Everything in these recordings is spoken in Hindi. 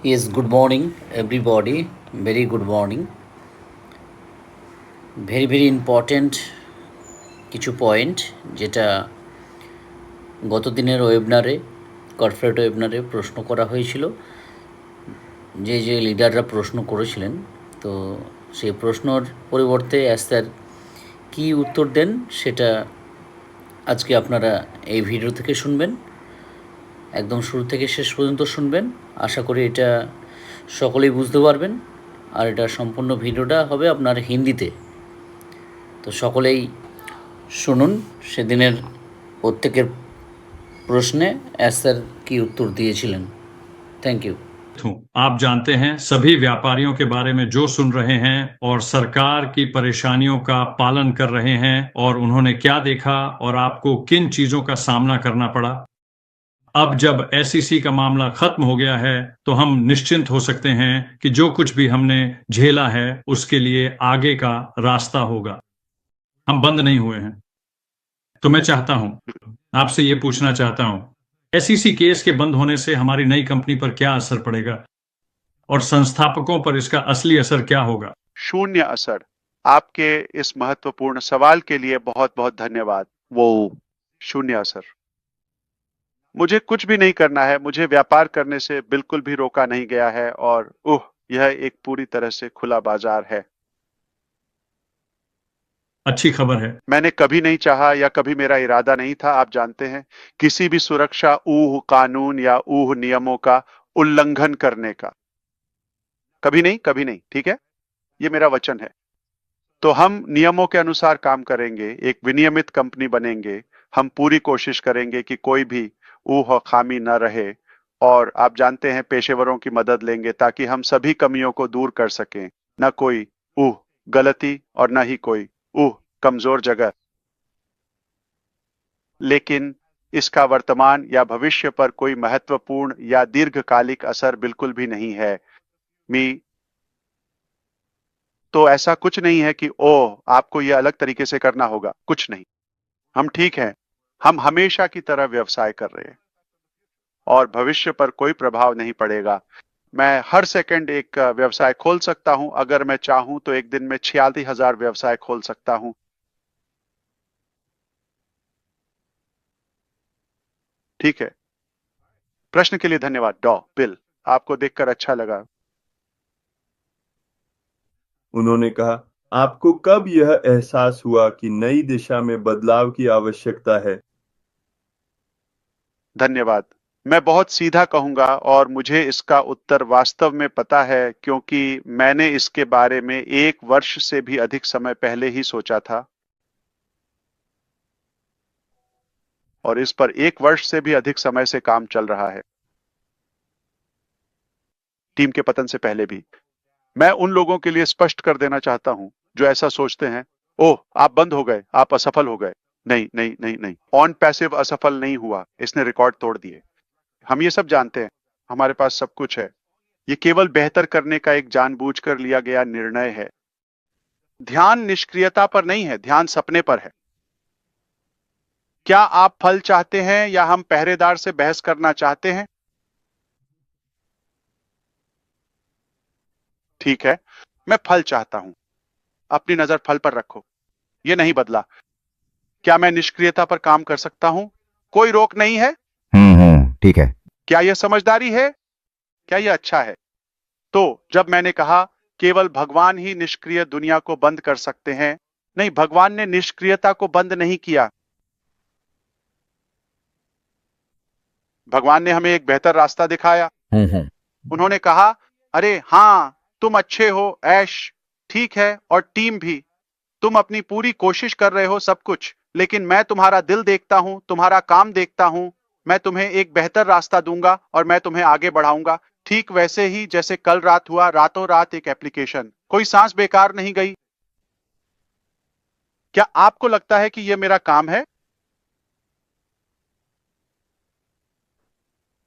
Yes, good morning, everybody. Very good morning. Very very important কিছু পয়েন্ট যেটা গত দিনের ওয়েবনারে কর্পোরেট ওয়েবনারে প্রশ্ন করা হয়েছিল যে যে লিডাররা প্রশ্ন করেছিলেন তো সেই প্রশ্নর পরিবর্তে স্যার কী উত্তর দেন সেটা আজকে আপনারা এই ভিডিও থেকে শুনবেন একদম শুরু থেকে শেষ পর্যন্ত শুনবেন আশা করি এটা সকলেই বুঝতে পারবেন আর এটা সম্পূর্ণ ভিডিওটা হবে আপনার হিন্দিতে তো সকলেই শুনুন সেদিনের প্রত্যেকের প্রশ্নে স্যার কি উত্তর দিয়েছিলেন থ্যাংক ইউ हूं आप जानते हैं सभी व्यापारियों के बारे में जो सुन रहे हैं और सरकार की परेशानियों का पालन कर रहे हैं और उन्होंने क्या देखा और आपको किन चीजों का सामना करना पड़ा अब जब एसईसी का मामला खत्म हो गया है तो हम निश्चिंत हो सकते हैं कि जो कुछ भी हमने झेला है, उसके लिए आगे का रास्ता होगा। हम बंद नहीं हुए हैं। तो मैं चाहता हूँ, आपसे ये पूछना चाहता हूँ एसईसी केस के बंद होने से हमारी नई कंपनी पर क्या असर पड़ेगा? और संस्थापकों पर इसका असली असर क्या होगा? शून्य असर। आपके इस महत्वपूर्ण सवाल के लिए बहुत बहुत धन्यवाद। वो शून्य असर। मुझे कुछ भी नहीं करना है मुझे व्यापार करने से बिल्कुल भी रोका नहीं गया है और उह यह एक पूरी तरह से खुला बाज़ार है। अच्छी खबर है। मैंने कभी नहीं चाहा या कभी मेरा इरादा नहीं था आप जानते हैं किसी भी सुरक्षा ऊह कानून या ऊह नियमों का उल्लंघन करने का। कभी नहीं कभी नहीं ठीक है? ये मेरा वचन है। तो हम नियमों के अनुसार काम करेंगे एक विनियमित कंपनी बनेंगे हम पूरी कोशिश करेंगे कि कोई भी ऊह खामी न रहे, और आप जानते हैं पेशेवरों की मदद लेंगे ताकि हम सभी कमियों को दूर कर सकें। न कोई ऊह गलती और न ही कोई ऊह कमज़ोर जगह। लेकिन इसका वर्तमान या भविष्य पर कोई महत्वपूर्ण या दीर्घकालिक असर बिल्कुल भी नहीं है। मी तो ऐसा कुछ नहीं है कि ओ आपको यह अलग तरीके से करना होगा। कुछ नहीं। हम ठीक हैं। हम हमेशा की तरह व्यवसाय कर रहे हैं। और भविष्य पर कोई प्रभाव नहीं पड़ेगा। मैं हर सेकंड एक व्यवसाय खोल सकता हूँ। अगर मैं चाहूँ तो एक दिन में छियालीस हज़ार व्यवसाय खोल सकता हूँ। ठीक है। प्रश्न के लिए धन्यवाद। डॉ, बिल, आपको देखकर अच्छा लगा। उन्होंने कहा, आपको कब यह एहसास हुआ कि नई दिशा में बदलाव की आवश्यकता है? धन्यवाद। मैं बहुत सीधा कहूँगा और मुझे इसका उत्तर वास्तव में पता है क्योंकि मैंने इसके बारे में एक वर्ष से भी अधिक समय पहले ही सोचा था। और इस पर एक वर्ष से भी अधिक समय से काम चल रहा है। टीम के पतन से पहले भी। मैं उन लोगों के लिए स्पष्ट कर देना चाहता हूँ जो ऐसा सोचते हैं, ओह, आप बंद हो गए, आप असफल हो गए। नहीं नहीं नहीं नहीं। ऑन पैसिव असफल नहीं हुआ। इसने रिकॉर्ड तोड़ दिए। हम ये सब जानते हैं। हमारे पास सब कुछ है। ये केवल बेहतर करने का एक जानबूझकर लिया गया निर्णय है। ध्यान निष्क्रियता पर नहीं है। ध्यान सपने पर है। क्या आप फल चाहते हैं या हम पहरेदार से बहस करना चाहते हैं? ठीक है। मैं फल चाहता हूँ। अपनी नज़र फल पर रखो। ये नहीं बदला। क्या मैं निष्क्रियता पर काम कर सकता हूँ? कोई रोक नहीं है? हम्म हम्म ठीक है। क्या यह समझदारी है? क्या यह अच्छा है? तो जब मैंने कहा केवल भगवान ही निष्क्रिय दुनिया को बंद कर सकते हैं नहीं भगवान ने निष्क्रियता को बंद नहीं किया। भगवान ने हमें एक बेहतर रास्ता दिखाया। हम्म हम्म। उन्होंने कहा अरे हाँ तुम अच्छे हो ऐश ठीक है और टीम भी। तुम अपनी पूरी कोशिश कर रहे हो सब कुछ। लेकिन मैं तुम्हारा दिल देखता हूँ, तुम्हारा काम देखता हूँ। मैं तुम्हें एक बेहतर रास्ता दूँगा और मैं तुम्हें आगे बढ़ाऊँगा। ठीक वैसे ही जैसे कल रात हुआ, रातों रात एक एप्लीकेशन कोई सांस बेकार नहीं गई? क्या आपको लगता है कि यह मेरा काम है?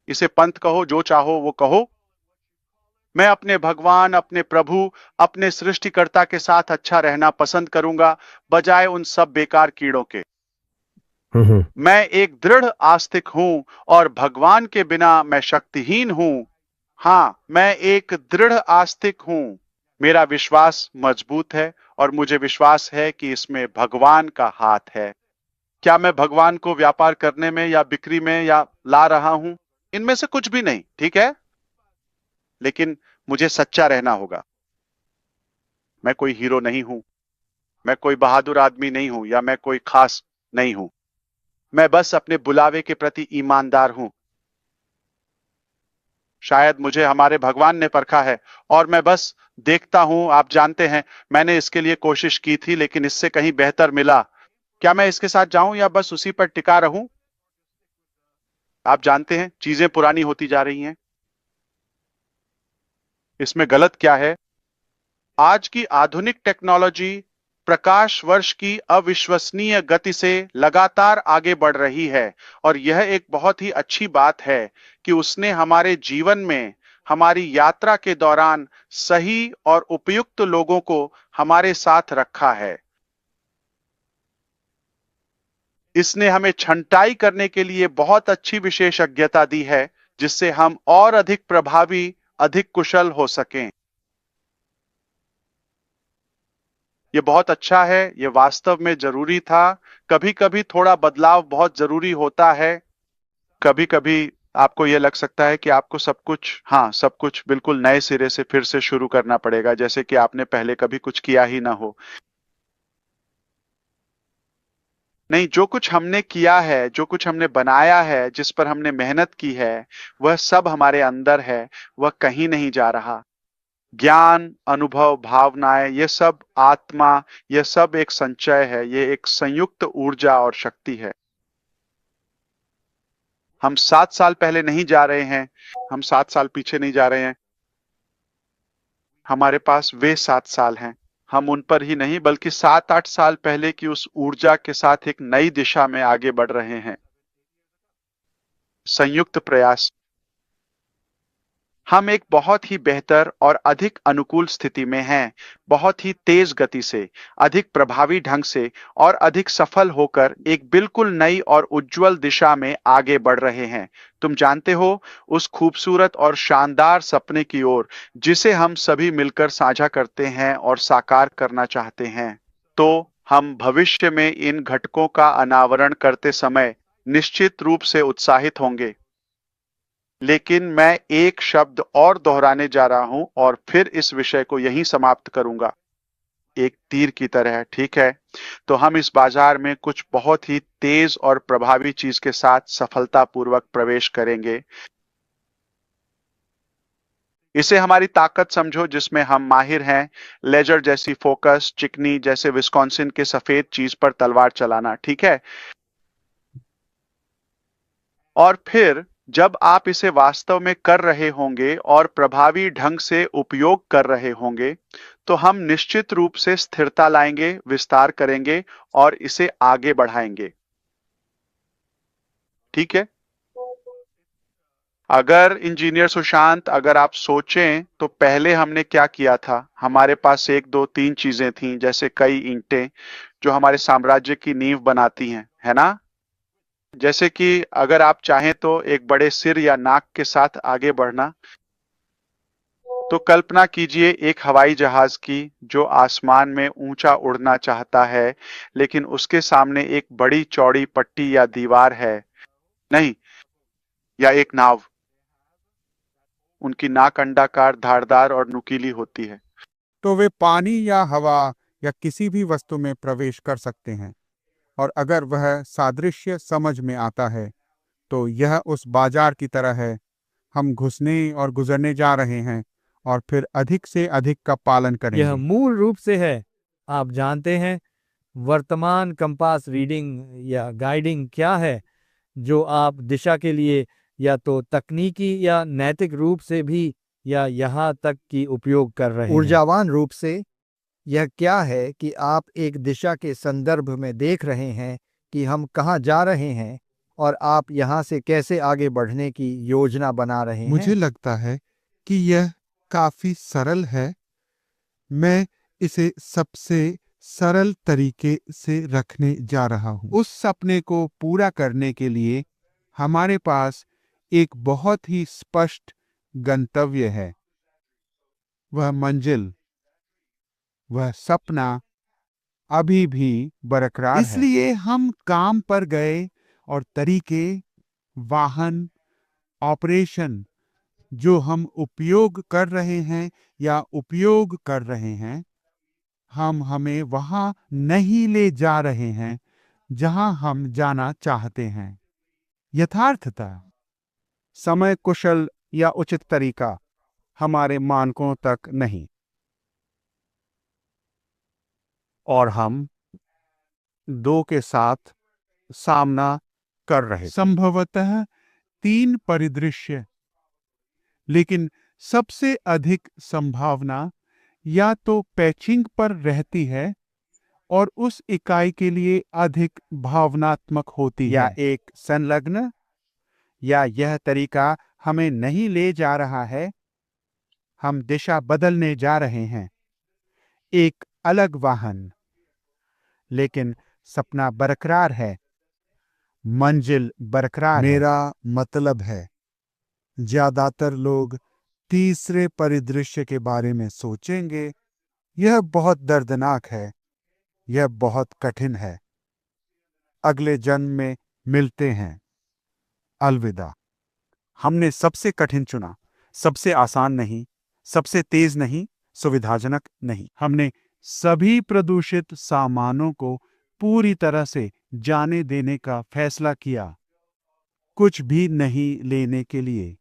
इसे पंथ कहो, जो चाहो वो कहो। मैं अपने भगवान अपने प्रभु अपने सृष्टिकर्ता के साथ अच्छा रहना पसंद करूँगा बजाय उन सब बेकार कीड़ों के। मैं एक दृढ़ आस्तिक हूँ और भगवान के बिना मैं शक्तिहीन हूँ। हाँ मैं एक दृढ़ आस्तिक हूँ। मेरा विश्वास मज़बूत है और मुझे विश्वास है कि इसमें भगवान का हाथ है। क्या मैं भगवान को व्यापार करने में या बिक्री में या ला रहा हूँ? इनमें से कुछ भी नहीं ठीक है? लेकिन मुझे सच्चा रहना होगा। मैं कोई हीरो नहीं हूँ, मैं कोई बहादुर आदमी नहीं हूँ या मैं कोई खास नहीं हूँ। मैं बस अपने बुलावे के प्रति ईमानदार हूँ। शायद मुझे हमारे भगवान ने परखा है और मैं बस देखता हूँ, आप जानते हैं, मैंने इसके लिए कोशिश की थी लेकिन इससे कहीं बेहतर मिला। क्या मैं इसके साथ जाऊँ या बस उसी पर टिका रहूँ? आप जानते हैं, चीज़ें पुरानी होती जा रही हैं। इसमें गलत क्या है? आज की आधुनिक टेक्नोलॉजी प्रकाश वर्ष की अविश्वसनीय गति से लगातार आगे बढ़ रही है और यह एक बहुत ही अच्छी बात है कि उसने हमारे जीवन में हमारी यात्रा के दौरान सही और उपयुक्त लोगों को हमारे साथ रखा है। इसने हमें छंटाई करने के लिए बहुत अच्छी विशेषज्ञता दी है, जिससे हम और अधिक प्रभावी अधिक कुशल हो सकें। ये बहुत अच्छा है, ये वास्तव में ज़रूरी था। कभी कभी थोड़ा बदलाव बहुत ज़रूरी होता है। कभी कभी आपको यह लग सकता है कि आपको सब कुछ हाँ सब कुछ बिल्कुल नए सिरे से फिर से शुरू करना पड़ेगा, जैसे कि आपने पहले कभी कुछ किया ही ना हो। नहीं, जो कुछ हमने किया है, जो कुछ हमने बनाया है, जिस पर हमने मेहनत की है, वह सब हमारे अंदर है, वह कहीं नहीं जा रहा। ज्ञान, अनुभव, भावनाएँ, ये सब आत्मा, ये सब एक संचय है, ये एक संयुक्त ऊर्जा और शक्ति है। हम सात साल पहले नहीं जा रहे हैं, हम सात साल पीछे नहीं जा रहे हैं। हमारे पास वे सात साल हैं। हम उन पर ही नहीं, बल्कि सात आठ साल पहले की उस ऊर्जा के साथ एक नई दिशा में आगे बढ़ रहे हैं। संयुक्त प्रयास। हम एक बहुत ही बेहतर और अधिक अनुकूल स्थिति में हैं, बहुत ही तेज गति से, अधिक प्रभावी ढंग से और अधिक सफल होकर एक बिल्कुल नई और उज्जवल दिशा में आगे बढ़ रहे हैं। तुम जानते हो, उस खूबसूरत और शानदार सपने की ओर जिसे हम सभी मिलकर साझा करते हैं और साकार करना चाहते हैं। तो हम भविष्य में इन घटकों का अनावरण करते समय निश्चित रूप से उत्साहित होंगे। लेकिन मैं एक शब्द और दोहराने जा रहा हूँ और फिर इस विषय को यहीं समाप्त करूँगा। एक तीर की तरह, ठीक है? तो हम इस बाज़ार में कुछ बहुत ही तेज और प्रभावी चीज़ के साथ सफलतापूर्वक प्रवेश करेंगे। इसे हमारी ताकत समझो, जिसमें हम माहिर हैं, लेजर जैसी फोकस, चिकनी जैसे विस्कॉन्सिन के सफ़ेद चीज़ पर तलवार चलाना, ठीक है? और फिर जब आप इसे वास्तव में कर रहे होंगे और प्रभावी ढंग से उपयोग कर रहे होंगे तो हम निश्चित रूप से स्थिरता लाएँगे, विस्तार करेंगे और इसे आगे बढ़ाएँगे। ठीक है? अगर इंजीनियर सुशांत, अगर आप सोचें तो पहले हमने क्या किया था? हमारे पास एक दो तीन चीज़ें थीं, जैसे कई ईंटें, जो हमारे साम्राज्य की नींव बनाती हैं, है ना? जैसे कि अगर आप चाहें तो एक बड़े सिर या नाक के साथ आगे बढ़ना। तो कल्पना कीजिए एक हवाई जहाज़ की, जो आसमान में ऊँचा उड़ना चाहता है, लेकिन उसके सामने एक बड़ी चौड़ी पट्टी या दीवार है। नहीं, या एक नाव। उनकी नाक अंडाकार, धारदार और नुकीली होती है। तो वे पानी या हवा या किसी भी वस्तु में प्रवेश कर सकते हैं। और अगर वह सादृश्य समझ में आता है तो यह उस बाज़ार की तरह है। हम घुसने और गुजरने जा रहे हैं और फिर अधिक से अधिक का पालन करेंगे। यह मूल रूप से है। आप जानते हैं वर्तमान कंपास रीडिंग या गाइडिंग क्या है जो आप दिशा के लिए या तो तकनीकी या नैतिक रूप से भी या यहाँ तक कि उपयोग कर रहे हैं। ऊर्जावान रूप से यह क्या है कि आप एक दिशा के संदर्भ में देख रहे हैं कि हम कहाँ जा रहे हैं और आप यहाँ से कैसे आगे बढ़ने की योजना बना रहे हैं? मुझे लगता है कि यह काफ़ी सरल है। मैं इसे सबसे सरल तरीके से रखने जा रहा हूँ। उस सपने को पूरा करने के लिए हमारे पास एक बहुत ही स्पष्ट गंतव्य है, वह मंजिल। वह सपना अभी भी बरकरार है। इसलिए हम काम पर गए और तरीके, वाहन, ऑपरेशन जो हम उपयोग कर रहे हैं या उपयोग कर रहे हैं, हम हमें वहाँ नहीं ले जा रहे हैं जहाँ हम जाना चाहते हैं। यथार्थता समय कुशल या उचित तरीका हमारे मानकों तक नहीं। और हम दो के साथ सामना कर रहे संभवतः तीन परिदृश्य। लेकिन सबसे अधिक संभावना या तो पैचिंग पर रहती है और उस इकाई के लिए अधिक भावनात्मक होती या है। या एक संलग्न या यह तरीका हमें नहीं ले जा रहा है हम दिशा बदलने जा रहे हैं। एक अलग वाहन। लेकिन सपना बरकरार है। मंजिल बरकरार मेरा मतलब है, ज़्यादातर लोग तीसरे परिदृश्य के बारे में सोचेंगे, यह बहुत दर्दनाक है, यह बहुत कठिन है। अगले जन्म में मिलते हैं। अलविदा। हमने सबसे कठिन चुना, सबसे आसान नहीं, सबसे तेज नहीं, सुविधाजनक नहीं। हमने सभी प्रदूषित सामानों को पूरी तरह से जाने देने का फैसला किया। कुछ भी नहीं लेने के लिए।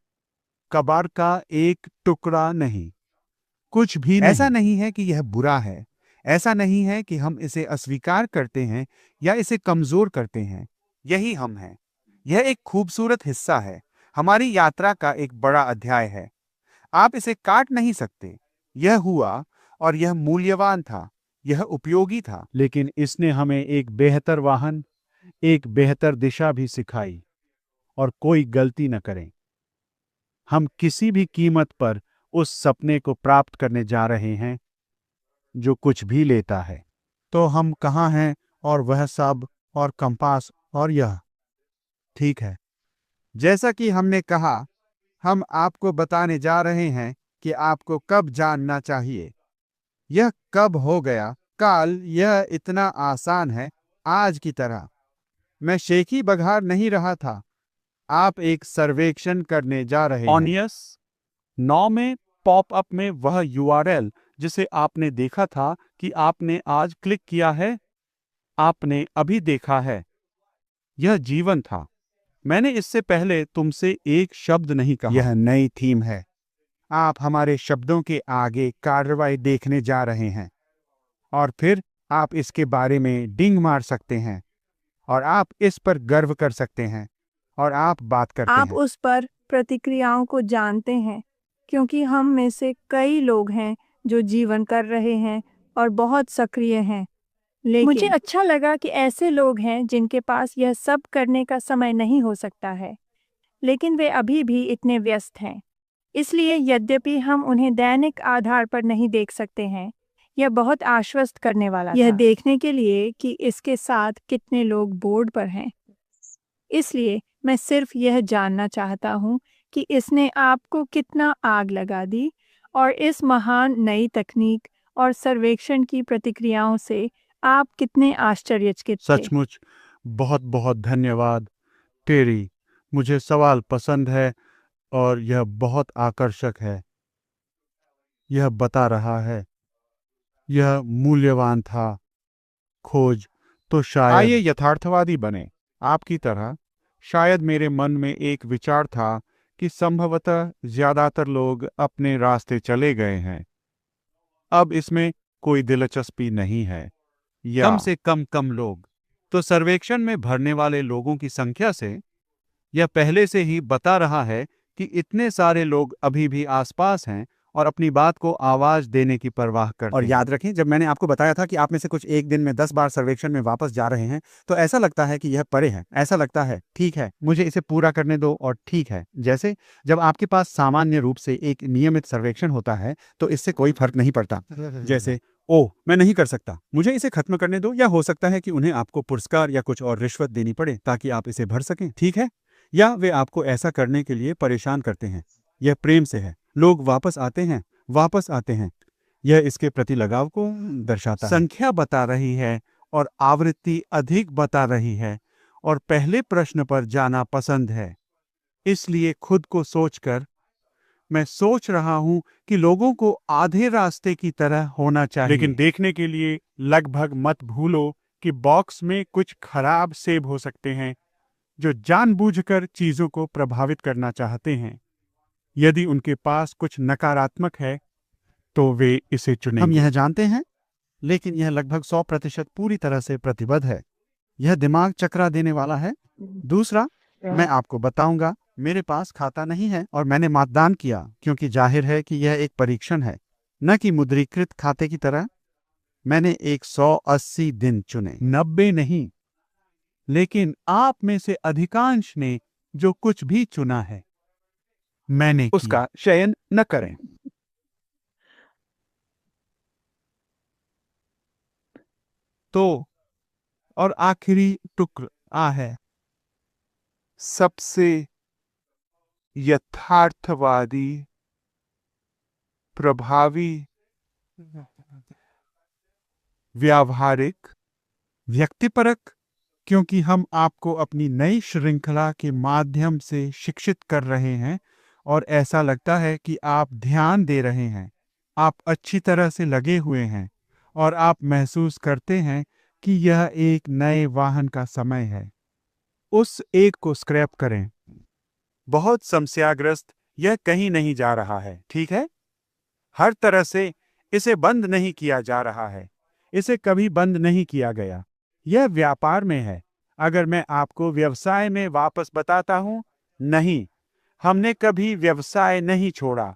कबाड़ का एक टुकड़ा नहीं। कुछ भी नहीं। ऐसा नहीं है कि यह बुरा है। ऐसा नहीं है कि हम इसे अस्वीकार करते हैं या इसे कमज़ोर करते हैं। यही हम हैं। यह एक खूबसूरत हिस्सा है। हमारी यात्रा का एक बड़ा अध्याय है। आप इसे काट नहीं सकते। यह हुआ और यह मूल्यवान था यह उपयोगी था। लेकिन इसने हमें एक बेहतर वाहन एक बेहतर दिशा भी सिखाई और कोई गलती न करें। हम किसी भी कीमत पर उस सपने को प्राप्त करने जा रहे हैं जो कुछ भी लेता है। तो हम कहाँ हैं और वह सब और कंपास और यह? ठीक है। जैसा कि हमने कहा हम आपको बताने जा रहे हैं कि आपको कब जानना चाहिए। यह कब हो गया? काल यह इतना आसान है आज की तरह। मैं शेखी बघार नहीं रहा था। आप एक सर्वेक्षण करने जा रहे हैं। ऑनियस नौ में पॉपअप में वह यूआरएल जिसे आपने देखा था कि आपने आज क्लिक किया है आपने अभी देखा है। यह जीवन था। मैंने इससे पहले तुमसे एक शब्द नहीं कहा। यह नई थीम है। आप हमारे शब्दों के आगे कार्रवाई देखने जा रहे हैं। और फिर आप इसके बारे में डिंग मार सकते हैं। और आप इस पर गर्व कर सकते हैं। और आप बात करते आप हैं। उस पर प्रतिक्रियाओं को जानते हैं क्योंकि हम में से कई लोग हैं जो जीवन कर रहे हैं और बहुत सक्रिय हैं। लेकिन मुझे अच्छा लगा कि ऐसे लोग हैं जिनके पास यह सब करने का समय नहीं हो सकता है। लेकिन वे अभी भी इतने व्यस्त हैं। इसलिए यद्यपि हम उन्हें दैनिक आधार पर नहीं देख सकते हैं यह बहुत आश्वस्त करने वाला यह था। देखने के लिए कि इसके साथ कितने लोग बोर्ड पर हैं। इसलिए मैं सिर्फ़ यह जानना चाहता हूँ कि इसने आपको कितना आग लगा दी और इस महान नई तकनीक और सर्वेक्षण की प्रतिक्रियाओं से आप कितने आश्चर्यचकित थे। सचमुच बहुत बहुत धन्यवाद। टेरी मुझे सवाल पसंद है और यह बहुत आकर्षक है। यह बता रहा है। यह मूल्यवान था। खोज तो शायद आइए यथार्थवादी बने। आपकी तरह शायद मेरे मन में एक विचार था कि संभवतः ज़्यादातर लोग अपने रास्ते चले गए हैं। अब इसमें कोई दिलचस्पी नहीं है। या कम से कम कम लोग। तो सर्वेक्षण में भरने वाले लोगों की संख्या से यह पहले से ही बता रहा है कि इतने सारे लोग अभी भी आसपास हैं और अपनी बात को आवाज़ देने की परवाह करते और याद रखें जब मैंने आपको बताया था कि आप में से कुछ एक दिन में दस बार सर्वेक्षण में वापस जा रहे हैं तो ऐसा लगता है कि यह परे है ऐसा लगता है ठीक है मुझे इसे पूरा करने दो और ठीक है। जैसे जब आपके पास सामान्य रूप से एक नियमित सर्वेक्षण होता है तो इससे कोई फ़र्क नहीं पड़ता। जैसे ओह मैं नहीं कर सकता मुझे इसे खत्म करने दो। या हो सकता है कि उन्हें आपको पुरस्कार या कुछ और रिश्वत देनी पड़े ताकि आप इसे भर सकें ठीक है? या वे आपको ऐसा करने के लिए परेशान करते हैं। यह प्रेम से है। लोग वापस आते हैं वापस आते हैं। यह इसके प्रति लगाव को दर्शाता है। संख्या बता रही है और आवृत्ति अधिक बता रही है और पहले प्रश्न पर जाना पसंद है। इसलिए खुद को सोचकर मैं सोच रहा हूँ कि लोगों को आधे रास्ते की तरह होना चाहिए। लेकिन देखने के लिए लगभग मत भूलो कि बॉक्स में कुछ खराब सेब हो सकते हैं। जो जानबूझकर चीज़ों को प्रभावित करना चाहते हैं। यदि उनके पास कुछ नकारात्मक है तो वे इसे चुनेंगे। हम यह जानते हैं लेकिन यह लगभग सौ प्रतिशत पूरी तरह से प्रतिबद्ध है। यह दिमाग चकरा देने वाला है। दूसरा मैं आपको बताऊँगा मेरे पास खाता नहीं है और मैंने मतदान किया क्योंकि ज़ाहिर है कि यह एक परीक्षण है न कि मुद्रीकृत खाते की तरह। मैंने 180 दिन चुने। नब्बे नहीं लेकिन आप में से अधिकांश ने जो कुछ भी चुना है मैंने उसका चयन न करें। तो और आखिरी टुकड़ आ है। सबसे यथार्थवादी प्रभावी व्यावहारिक व्यक्तिपरक क्योंकि हम आपको अपनी नई श्रृंखला के माध्यम से शिक्षित कर रहे हैं और ऐसा लगता है कि आप ध्यान दे रहे हैं। आप अच्छी तरह से लगे हुए हैं और आप महसूस करते हैं कि यह एक नए वाहन का समय है। उस एक को स्क्रैप करें। बहुत समस्याग्रस्त यह कहीं नहीं जा रहा है, ठीक है? हर तरह से इसे बंद नहीं किया जा रहा है। इसे कभी बंद नहीं किया गया। यह व्यापार में है। अगर मैं आपको व्यवसाय में वापस बताता हूँ नहीं हमने कभी व्यवसाय नहीं छोड़ा।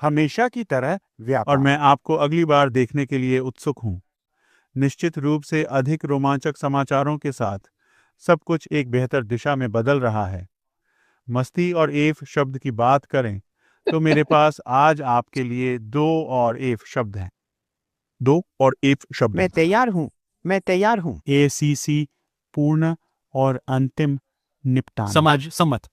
हमेशा की तरह व्यापार। और मैं आपको अगली बार देखने के लिए उत्सुक हूँ। निश्चित रूप से अधिक रोमांचक समाचारों के साथ सब कुछ एक बेहतर दिशा में बदल रहा है। मस्ती और एफ़ शब्द की बात करें तो मेरे पास आज आपके लिए दो और एफ़ शब्द हैं। दो और एफ़ शब्द मैं तैयार हूँ। मैं तैयार हूँ। ए सी सी पूर्ण और अंतिम निपटान। समाज सम्मत।